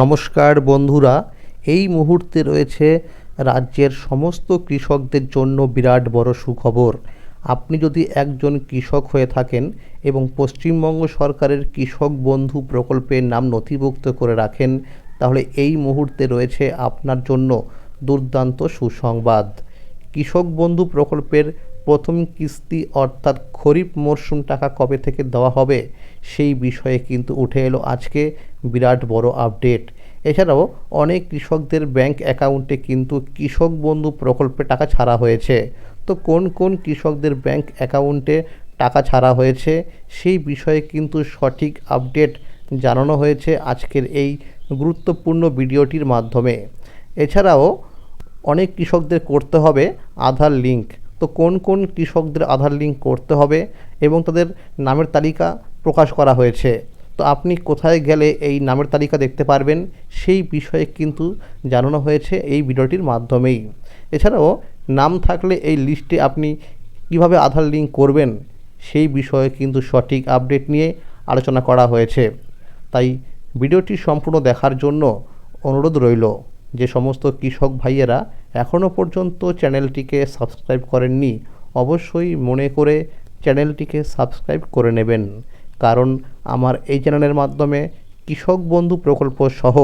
নমস্কার বন্ধুরা, এই মুহূর্তে রয়েছে রাজ্যের সমস্ত কৃষকদের জন্য বিরাট বড় সুখবর। আপনি যদি একজন কৃষক হয়ে থাকেন এবং পশ্চিমবঙ্গ সরকারের কৃষক বন্ধু প্রকল্পের নাম নথিভুক্ত করে রাখেন, তাহলে এই মুহূর্তে রয়েছে আপনার জন্য দুর্দান্ত সুসংবাদ। কৃষক বন্ধু প্রকল্পের প্রথম কিস্তি অর্থাৎ খরিফ মরশুম টাকা কবে থেকে দেওয়া হবে সেই বিষয়ে কিন্তু উঠে এলো আজকে বিরাট বড় আপডেট। এছাড়াও অনেক কৃষকদের ব্যাংক অ্যাকাউন্টে কিন্তু কৃষক বন্ধু প্রকল্পে টাকা ছাড়া হয়েছে। তো কোন কোন কৃষকদের ব্যাংক অ্যাকাউন্টে টাকা ছাড়া হয়েছে সেই বিষয়ে কিন্তু সঠিক আপডেট জানানো হয়েছে আজকের এই গুরুত্বপূর্ণ ভিডিওটির মাধ্যমে। এছাড়াও অনেক কৃষকদের করতে হবে আধার লিঙ্ক তো কোন কোন কৃষকদের আধার লিঙ্ক করতে হবে এবং তাদের নামের তালিকা প্রকাশ করা হয়েছে। তো আপনি কোথায় গেলে এই নামের তালিকা দেখতে পারবেন সেই বিষয়ে কিন্তু জানানো হয়েছে এই ভিডিওটির মাধ্যমেই। এছাড়াও নাম থাকলে এই লিস্টে আপনি কীভাবে আধার লিঙ্ক করবেন সেই বিষয়ে কিন্তু সঠিক আপডেট নিয়ে আলোচনা করা হয়েছে। তাই ভিডিওটি সম্পূর্ণ দেখার জন্য অনুরোধ রইল। যে সমস্ত কৃষক ভাইয়েরা এখনও পর্যন্ত চ্যানেলটিকে সাবস্ক্রাইব করেননি, অবশ্যই মনে করে চ্যানেলটিকে সাবস্ক্রাইব করে নেবেন। কারণ আমার এই চ্যানেলের মাধ্যমে কৃষক বন্ধু প্রকল্প সহ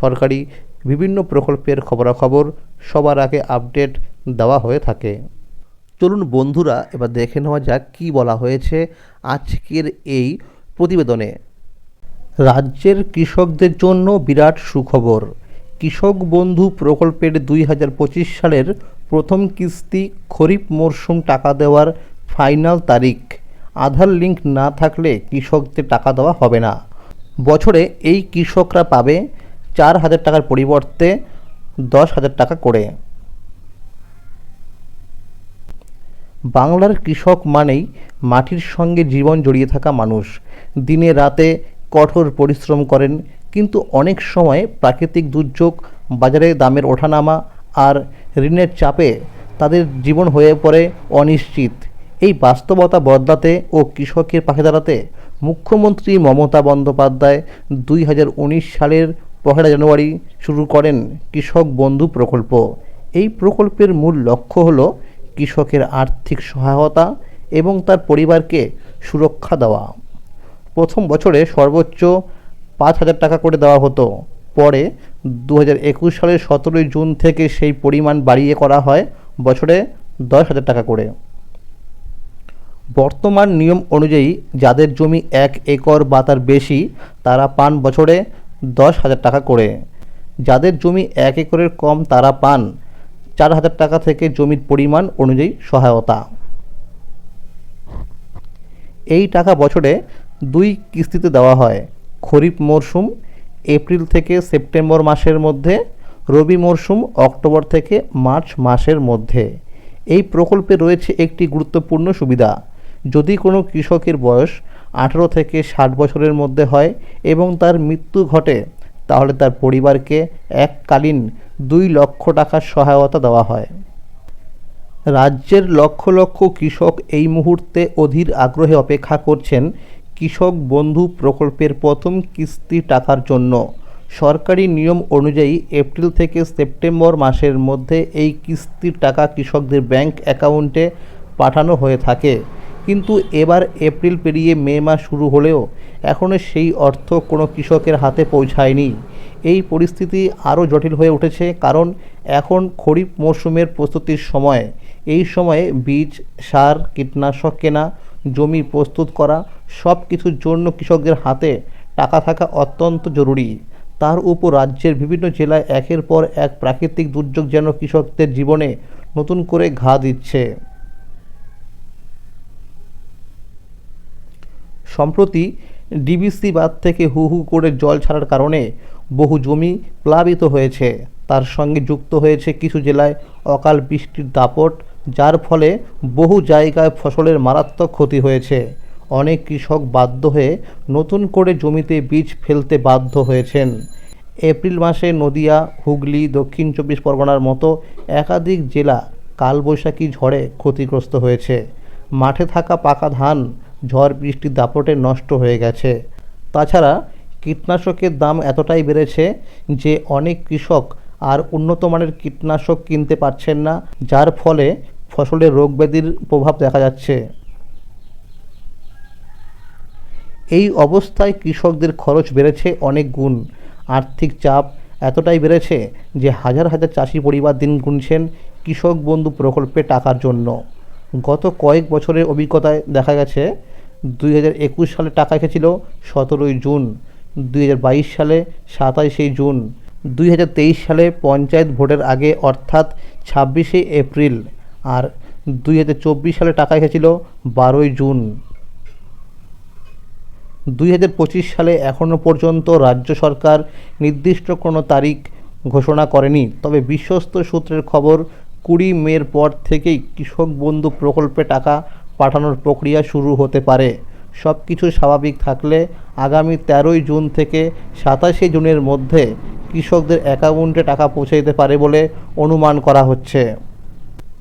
সরকারি বিভিন্ন প্রকল্পের খবরাখবর সবার আগে আপডেট দেওয়া হয়ে থাকে। চলুন বন্ধুরা, এবার দেখে নেওয়া যাক কী বলা হয়েছে আজকের এই প্রতিবেদনে। রাজ্যের কৃষকদের জন্য বিরাট সুখবর। কৃষক বন্ধু প্রকল্পের দুই হাজার পঁচিশ সালের প্রথম কিস্তি খরিফ মরশুম টাকা দেওয়ার ফাইনাল তারিখ। আধার লিঙ্ক না থাকলে কৃষকদের টাকা দেওয়া হবে না। বছরে এই কৃষকরা পাবে চার হাজার টাকার পরিবর্তে দশ হাজার টাকা করে। বাংলার কৃষক মানেই মাটির সঙ্গে জীবন জড়িয়ে থাকা মানুষ। দিনে রাতে কঠোর পরিশ্রম করেন কিন্তু অনেক সময় প্রাকৃতিক দুর্যোগ, বাজারে দামের ওঠানামা আর ঋণের চাপে তাদের জীবন হয়ে পড়ে অনিশ্চিত। এই বাস্তবতা বদলাতে ও কৃষকের পাশে দাঁড়াতে মুখ্যমন্ত্রী মমতা বন্দ্যোপাধ্যায় দুই হাজার উনিশ সালের পহেলা জানুয়ারি শুরু করেন কৃষক বন্ধু প্রকল্প। এই প্রকল্পের মূল লক্ষ্য হল কৃষকের আর্থিক সহায়তা এবং তার পরিবারকে সুরক্ষা দেওয়া। প্রথম বছরে সর্বোচ্চ পাঁচ হাজার টাকা করে দেওয়া হতো। পরে দু হাজার একুশ সালের সতেরোই জুন থেকে সেই পরিমাণ বাড়িয়ে করা হয় বছরে দশ হাজার টাকা করে। বর্তমান নিয়ম অনুযায়ী যাদের জমি এক একর বা তার বেশি, তারা পান বছরে দশ হাজার টাকা করে। যাদের জমি এক একরের কম, তারা পান চার হাজার টাকা থেকে জমির পরিমাণ অনুযায়ী সহায়তা। এই টাকা বছরে দুই কিস্তিতে দেওয়া হয়। খরিফ মরশুম এপ্রিল থেকে সেপ্টেম্বর মাসের মধ্যে, রবি মরশুম অক্টোবর থেকে মার্চ মাসের মধ্যে। এই প্রকল্পে রয়েছে একটি গুরুত্বপূর্ণ সুবিধা। যদি কোনো কৃষকের বয়স আঠারো থেকে ষাট বছরের মধ্যে হয় এবং তার মৃত্যু ঘটে, তাহলে তার পরিবারকে এককালীন দুই লক্ষ টাকার সহায়তা দেওয়া হয়। রাজ্যের লক্ষ লক্ষ কৃষক এই মুহূর্তে অধীর আগ্রহে অপেক্ষা করছেন কৃষক বন্ধু প্রকল্পের প্রথম কিস্তি টাকার জন্য। সরকারি নিয়ম অনুযায়ী এপ্রিল থেকে সেপ্টেম্বর মাসের মধ্যে এই কিস্তির টাকা কৃষকদের ব্যাংক অ্যাকাউন্টে পাঠানো হয়ে থাকে। কিন্তু এবার এপ্রিল পেরিয়ে মে মাস শুরু হলেও এখনও সেই অর্থ কোনো কৃষকের হাতে পৌঁছায়নি। এই পরিস্থিতি আরও জটিল হয়ে উঠেছে কারণ এখন খরিফ মরশুমের প্রস্তুতির সময়। এই সময়ে বীজ, সার, কীটনাশক কেনা জমি প্রস্তুত করা, সব কিছুর জন্য কৃষকদের হাতে টাকা থাকা অত্যন্ত জরুরি। তার উপর রাজ্যের বিভিন্ন জেলায় একের পর এক প্রাকৃতিক দুর্যোগ যেন কৃষকদের জীবনে নতুন করে ঘা দিচ্ছে। সম্প্রতি ডিবিসি বাদ থেকে হু হু করে জল ছাড়ার কারণে বহু জমি প্লাবিত হয়েছে। তার সঙ্গে যুক্ত হয়েছে কিছু জেলায় অকাল বৃষ্টির দাপট যার ফলে বহু জায়গায় ফসলের মারাত্মক ক্ষতি হয়েছে। অনেক কৃষক বাধ্য হয়ে নতুন করে জমিতে বীজ ফেলতে বাধ্য হয়েছেন। এপ্রিল মাসে নদিয়া, হুগলি, দক্ষিণ চব্বিশ পরগনার মতো একাধিক জেলা কালবৈশাখী ঝড়ে ক্ষতিগ্রস্ত হয়েছে। মাঠে থাকা পাকা ধান, ঝড় বৃষ্টির দাপটে নষ্ট হয়ে গেছে। তাছাড়া কীটনাশকের দাম এতটাই বেড়েছে যে অনেক কৃষক আর উন্নত মানের কীটনাশক কিনতে পারছেন না, যার ফলে ফসলের রোগ ব্যাধির প্রভাব দেখা যাচ্ছে। এই অবস্থায় কৃষকদের খরচ বেড়েছে অনেক গুণ। আর্থিক চাপ এতটাই বেড়েছে যে হাজার হাজার চাষি পরিবার দিন গুনছেন কৃষক বন্ধু প্রকল্পে টাকার জন্য। গত কয়েক বছরের অভিজ্ঞতায় দেখা গেছে, দুই হাজার একুশ সালে টাকা এসেছিল সতেরোই জুন, দুই হাজার বাইশ সালে সাতাইশে জুন, দুই হাজার তেইশ সালে পঞ্চায়েত ভোটের আগে অর্থাৎ ছাব্বিশে এপ্রিল। আর দুই হাজার চব্বিশ সালে টাকা এসেছিল বারোই জুন। দুই হাজার পঁচিশ সালে এখনও পর্যন্ত রাজ্য সরকার নির্দিষ্ট কোনো তারিখ ঘোষণা করেনি। তবে বিশ্বস্ত সূত্রের খবর, কুড়ি মের পর থেকেই কৃষক বন্ধু প্রকল্পে টাকা পাঠানোর প্রক্রিয়া শুরু হতে পারে। সব কিছু স্বাভাবিক থাকলে আগামী তেরোই জুন থেকে সাতাশে জুনের মধ্যে কৃষকদের অ্যাকাউন্টে টাকা পৌঁছে দিতে পারে বলে অনুমান করা হচ্ছে।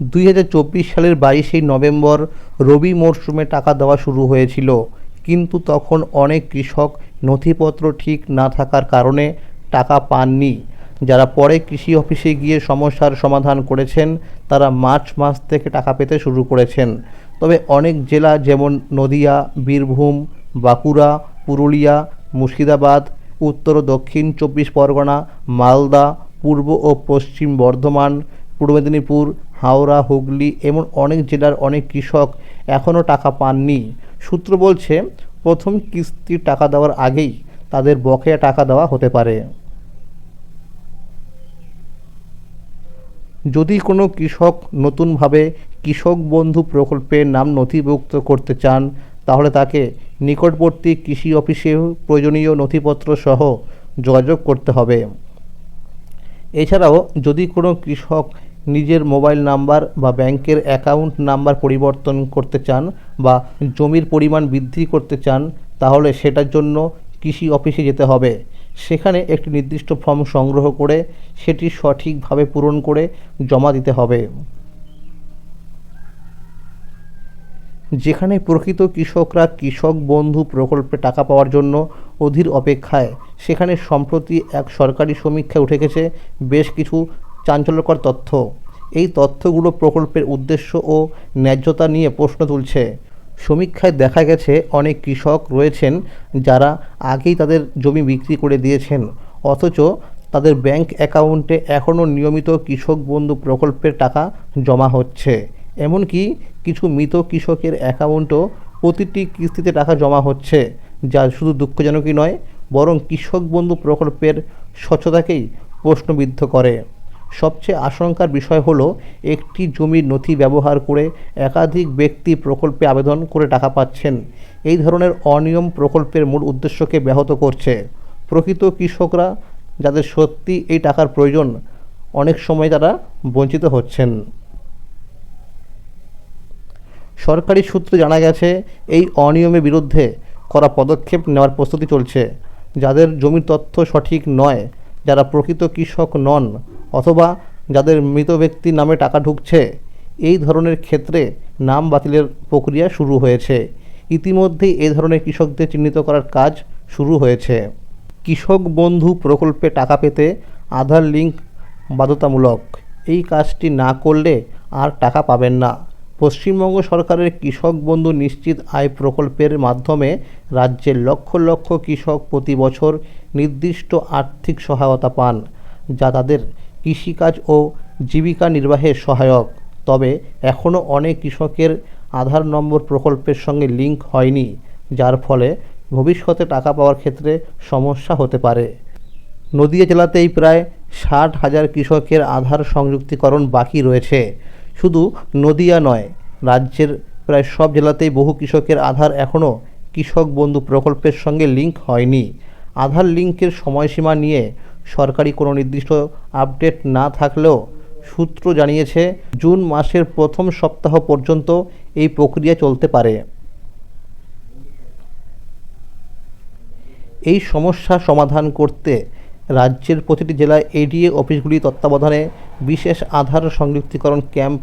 দুই হাজার চব্বিশ সালের বাইশে নভেম্বর রবি মরশুমে টাকা দেওয়া শুরু হয়েছিল। কিন্তু তখন অনেক কৃষক নথিপত্র ঠিক না থাকার কারণে টাকা পাননি। যারা পরে কৃষি অফিসে গিয়ে সমস্যার সমাধান করেছেন, তারা মার্চ মাস থেকে টাকা পেতে শুরু করেছেন। তবে অনেক জেলা যেমন নদিয়া, বীরভূম, বাঁকুড়া, পুরুলিয়া, মুর্শিদাবাদ, উত্তর দক্ষিণ চব্বিশ পরগনা, মালদা, পূর্ব ও পশ্চিম বর্ধমান পূর্ব মেদিনীপুর, হাওড়া, হুগলি এমন অনেক জেলার অনেক কৃষক এখনও টাকা পাননি। সূত্র বলছে, প্রথম কিস্তির টাকা দেওয়ার আগেই তাদের বকেয়া টাকা দেওয়া হতে পারে। যদি কোনো কৃষক নতুনভাবে কৃষক বন্ধু প্রকল্পের নাম নথিভুক্ত করতে চান, তাহলে তাকে নিকটবর্তী কৃষি অফিসে প্রয়োজনীয় নথিপত্র সহ যোগাযোগ করতে হবে। এছাড়াও যদি কোনো কৃষক নিজের মোবাইল নাম্বার বা ব্যাংকের অ্যাকাউন্ট নাম্বার পরিবর্তন করতে চান বা জমির পরিমাণ বৃদ্ধি করতে চান, তাহলে সেটার জন্য কৃষি অফিসে যেতে হবে। সেখানে একটি নির্দিষ্ট ফর্ম সংগ্রহ করে সেটি সঠিকভাবে পূরণ করে জমা দিতে হবে। যেখানে প্রকৃত কৃষকরা কৃষক বন্ধু প্রকল্পে টাকা পাওয়ার জন্য অধীর অপেক্ষায়, সেখানে সম্প্রতি এক সরকারি সমীক্ষায় উঠে গেছে, বেশ কিছু চাঞ্চল্যকর তথ্য। এই তথ্যগুলো প্রকল্পের উদ্দেশ্য ও ন্যায্যতা নিয়ে প্রশ্ন তুলছে। সমীক্ষায় দেখা গেছে, অনেক কৃষক রয়েছেন যারা আগেই তাদের জমি বিক্রি করে দিয়েছেন। অথচ তাদের ব্যাংক অ্যাকাউন্টে এখনও নিয়মিত কৃষক বন্ধু প্রকল্পের টাকা জমা হচ্ছে। এমনকি কিছু মৃত কৃষকের অ্যাকাউন্টও প্রতিটি কিস্তিতে টাকা জমা হচ্ছে, যা শুধু দুঃখজনকই নয়, বরং কৃষক বন্ধু প্রকল্পের স্বচ্ছতাকেই প্রশ্নবিদ্ধ করে। সবচেয়ে আশঙ্কার বিষয় হলো, একটি জমির নথি ব্যবহার করে একাধিক ব্যক্তি প্রকল্পে আবেদন করে টাকা পাচ্ছেন। এই ধরনের অনিয়ম প্রকল্পের মূল উদ্দেশ্যকে ব্যাহত করছে। প্রকৃত কৃষকরা যাদের সত্যি এই টাকার প্রয়োজন, অনেক সময় তারা বঞ্চিত হচ্ছেন। সরকারি সূত্রে জানা গেছে, এই অনিয়মের বিরুদ্ধে করা পদক্ষেপ নেওয়ার প্রস্তুতি চলছে। যাদের জমির তথ্য সঠিক নয়, যারা প্রকৃত কৃষক নন অথবা যাদের মৃত ব্যক্তির নামে টাকা ঢুকছে, এই ধরনের ক্ষেত্রে নাম বাতিলের প্রক্রিয়া শুরু হয়েছে। ইতিমধ্যেই এই ধরনের কৃষকদের চিহ্নিত করার কাজ শুরু হয়েছে। কৃষক বন্ধু প্রকল্পে টাকা পেতে আধার লিঙ্ক বাধ্যতামূলক। এই কাজটি না করলে আর টাকা পাবেন না। পশ্চিমবঙ্গ সরকারের কৃষক বন্ধু নিশ্চিত আয় প্রকল্পের মাধ্যমে রাজ্যের লক্ষ লক্ষ কৃষক প্রতি বছর নির্দিষ্ট আর্থিক সহায়তা পান, যা তাদের কৃষিকাজ ও জীবিকা নির্বাহে সহায়ক। তবে এখনও অনেক কৃষকের আধার নম্বর প্রকল্পের সঙ্গে লিঙ্ক হয়নি, যার ফলে ভবিষ্যতে টাকা পাওয়ার ক্ষেত্রে সমস্যা হতে পারে। নদিয়া জেলাতেই প্রায় ষাট হাজার কৃষকের আধার সংযুক্তিকরণ বাকি রয়েছে। শুধু নদিয়া নয়, রাজ্যের প্রায় সব জেলাতেই বহু কৃষকের আধার এখনও কৃষক বন্ধু প্রকল্পের সঙ্গে লিঙ্ক হয়নি। আধার লিঙ্কের সময়সীমা নিয়ে সরকারি কোনো নির্দিষ্ট আপডেট না থাকলেও সূত্র জানিয়েছে, জুন মাসের প্রথম সপ্তাহ পর্যন্ত এই প্রক্রিয়া চলতে পারে। এই সমস্যা সমাধান করতে রাজ্যের প্রতিটি জেলায় এডিএ অফিসগুলি তত্ত্বাবধানে বিশেষ আধার সংযুক্তিকরণ ক্যাম্প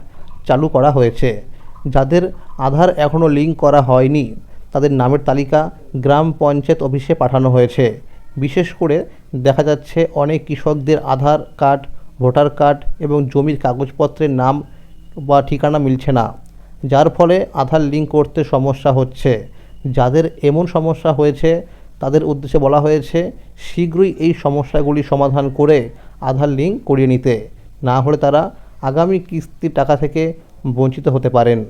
চালু করা হয়েছে। যাদের আধার এখনও লিঙ্ক করা হয়নি, তাদের নামের তালিকা গ্রাম পঞ্চায়েত অফিসে পাঠানো হয়েছে। বিশেষ করে দেখা যাচ্ছে অনেক কৃষকদের আধার কার্ড, ভোটার কার্ড এবং জমির কাগজপত্রের নাম বা ঠিকানা মিলছে না। যার ফলে আধার লিঙ্ক করতে সমস্যা হচ্ছে। যাদের এমন সমস্যা হয়েছে, তাদের উদ্দেশ্যে বলা হয়েছে, শীঘ্রই এই সমস্যাগুলি সমাধান করে আধার লিঙ্ক করিয়ে নিতে। না হলে তারা আগামী কিস্তির টাকা থেকে বঞ্চিত হতে পারেন।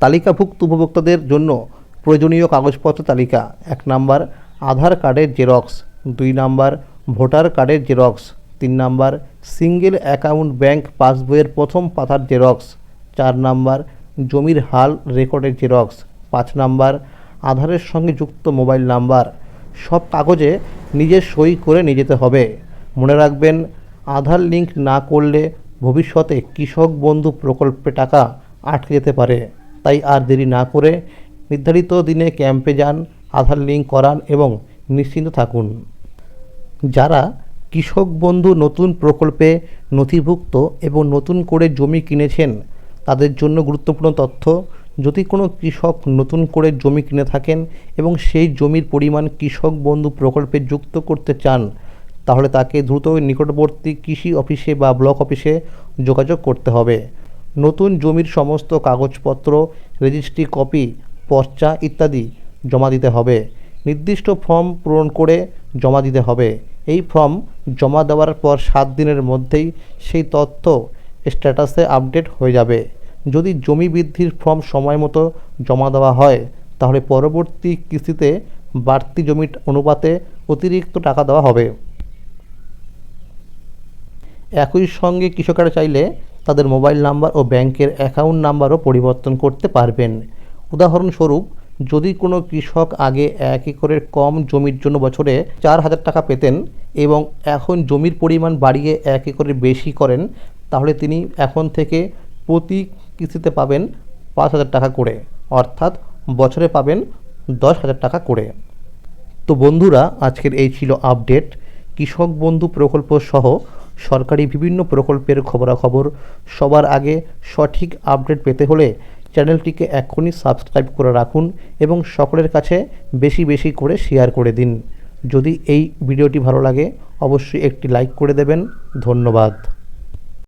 তালিকাভুক্ত উপভোক্তাদের জন্য প্রয়োজনীয় কাগজপত্র তালিকা, এক নাম্বার আধার কার্ডের জেরক্স, দুই নাম্বার ভোটার কার্ডের জেরক্স, তিন নাম্বার সিঙ্গেল অ্যাকাউন্ট ব্যাংক পাসবইয়ের প্রথম পাতার জেরক্স, চার নাম্বার জমির হাল রেকর্ডের জেরক্স, পাঁচ নাম্বার আধারের সঙ্গে যুক্ত মোবাইল নাম্বার। সব কাগজে নিজের সই করে নিয়ে যেতে হবে। মনে রাখবেন, আধার লিঙ্ক না করলে ভবিষ্যতে কৃষক বন্ধু প্রকল্পে টাকা আটকে যেতে পারে। তাই আর দেরি না করে নির্ধারিত দিনে ক্যাম্পে যান, আধার লিঙ্ক করান এবং নিশ্চিন্ত থাকুন। যারা কৃষক বন্ধু নতুন প্রকল্পে নথিভুক্ত এবং নতুন করে জমি কিনেছেন, তাদের জন্য গুরুত্বপূর্ণ তথ্য, যদি কোনো কৃষক নতুন করে জমি কিনে থাকেন এবং সেই জমির পরিমাণ কৃষক বন্ধু প্রকল্পে যুক্ত করতে চান, তাহলে তাকে দ্রুত নিকটবর্তী কৃষি অফিসে বা ব্লক অফিসে যোগাযোগ করতে হবে। নতুন জমির সমস্ত কাগজপত্র, রেজিস্ট্রি কপি পর্চা ইত্যাদি জমা দিতে হবে। নির্দিষ্ট ফর্ম পূরণ করে জমা দিতে হবে। এই ফর্ম জমা দেওয়ার পর সাত দিনের মধ্যেই সেই তথ্য স্ট্যাটাসে আপডেট হয়ে যাবে। যদি জমি বৃদ্ধির ফর্ম সময় মতো জমা দেওয়া হয়, তাহলে পরবর্তী কিস্তিতে বাড়তি জমির অনুপাতে অতিরিক্ত টাকা দেওয়া হবে। একই সঙ্গে কৃষকেরা চাইলে তাদের মোবাইল নাম্বার ও ব্যাংকের অ্যাকাউন্ট নাম্বারও পরিবর্তন করতে পারবেন। উদাহরণস্বরূপ, যদি কোনো কৃষক আগে এক একরের কম জমির জন্য বছরে চার হাজার টাকা পেতেন এবং এখন জমির পরিমাণ বাড়িয়ে এক একরের বেশি করেন, তাহলে তিনি এখন থেকে প্রতি কিস্তিতে পাবেন পাঁচ হাজার টাকা করে, অর্থাৎ বছরে পাবেন দশ হাজার টাকা করে। তো বন্ধুরা, আজকের এই ছিল আপডেট। কৃষক বন্ধু প্রকল্প সহ সরকারি বিভিন্ন প্রকল্পের খবরাখবর সবার আগে সঠিক আপডেট পেতে হলে চ্যানেলটিকে এক্ষুনি সাবস্ক্রাইব করে রাখুন এবং সকলের কাছে বেশি বেশি করে শেয়ার করে দিন। যদি এই ভিডিওটি ভালো লাগে, অবশ্যই একটি লাইক করে দেবেন। ধন্যবাদ।